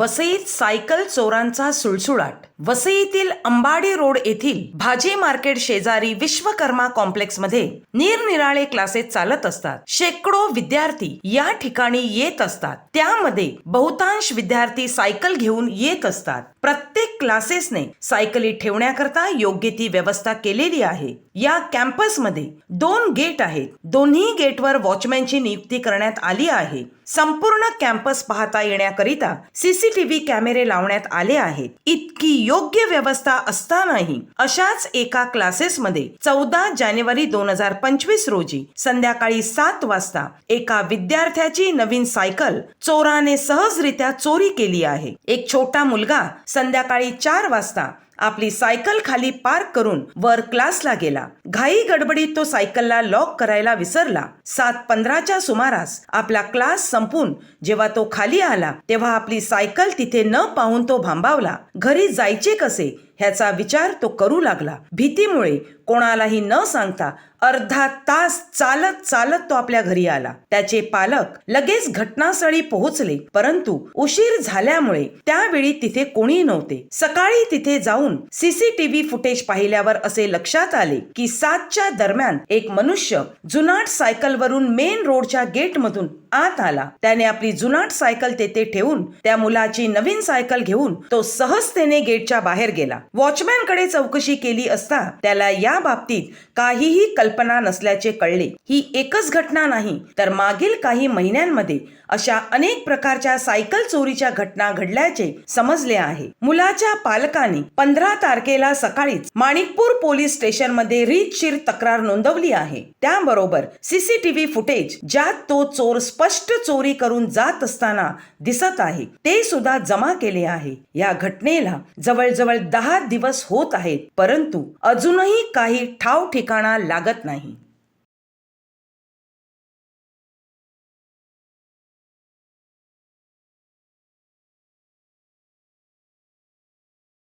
वसईत सायकल चोरांचा सुळसुळाट वसईतील अंबाडी रोड येथील भाजी मार्केट शेजारी विश्वकर्मा कॉम्प्लेक्समध्ये निरनिराळे क्लासेस चालत असतात. शेकडो विद्यार्थी या ठिकाणी येत असतात. त्यामध्ये बहुतांश विद्यार्थी सायकल घेऊन येत असतात. प्रत्येक क्लासेसने सायकली ठेवण्याकरता योग्य ती व्यवस्था केलेली आहे. या कॅम्पसमध्ये दोन गेट आहेत. दोन्ही गेटवर वॉचमॅनची नियुक्ती करण्यात आली आहे. संपूर्ण कॅम्पस पाहता येण्याकरिता सीसीटीव्ही कॅमेरे लावण्यात आले आहेत. इतकी योग्य व्यवस्था असतानाही अशाच एका क्लासेसमध्ये चौदा जानेवारी दोन हजार पंचवीस रोजी संध्याकाळी सात वाजता एका विद्यार्थ्याची नवीन सायकल चोराने सहजरित्या चोरी केली आहे. एक छोटा मुलगा संध्याकाळी चार वाजता आपली सायकल खाली पार्क करून वर क्लासला गेला. घाई गडबडीत तो सायकलला लॉक करायला विसरला. सात पंधराच्या सुमारास आपला क्लास संपून जेव्हा तो खाली आला तेव्हा आपली सायकल तिथे न पाहून तो भांबावला. घरी जायचे कसे? ह्याचा विचार तो करू लागला. भीतीमुळे कोणालाही न सांगता अर्धा तास चालत चालत तो आपल्या घरी आला. त्याचे पालक लगेच घटनास्थळी पोहोचले. परंतु उशीर झाल्यामुळे त्यावेळी तिथे कोणी नव्हते. सकाळी तिथे जाऊन सीसीटीव्ही फुटेज पाहिल्यावर असे लक्षात आले की सातच्या दरम्यान एक मनुष्य जुनाट सायकलवरून मेन रोडच्या गेटमधून आत आला. त्याने आपली जुनाट सायकल तेथे ठेवून त्या मुलाची नवीन सायकल घेऊन तो सहजतेने गेटच्या बाहेर गेला. वॉचमॅनकडे चौकशी केली असता त्याला या बाबतीत काहीही कल्पना नसल्याचे कळले. ही एकच घटना नाही तर मागील काही महिन्यांमध्ये अशा अनेक प्रकारच्या सायकल चोरीच्या घटना घडल्याचे समजले आहे. मुलाच्या पालकांनी पंधरा तारखेला सकाळीच माणिकपूर पोलीस स्टेशनमध्ये रीतशीर तक्रार नोंदवली आहे. त्याबरोबर सीसीटीव्ही फुटेज ज्यात तो चोर स्पष्ट चोरी करून जात असताना दिसत आहे ते सुद्धा जमा केले आहे. या घटनेला जवळजवळ दहा दिवस होत आहेत परंतु अजूनही काही ठाव ठिकाणा लागत नाही.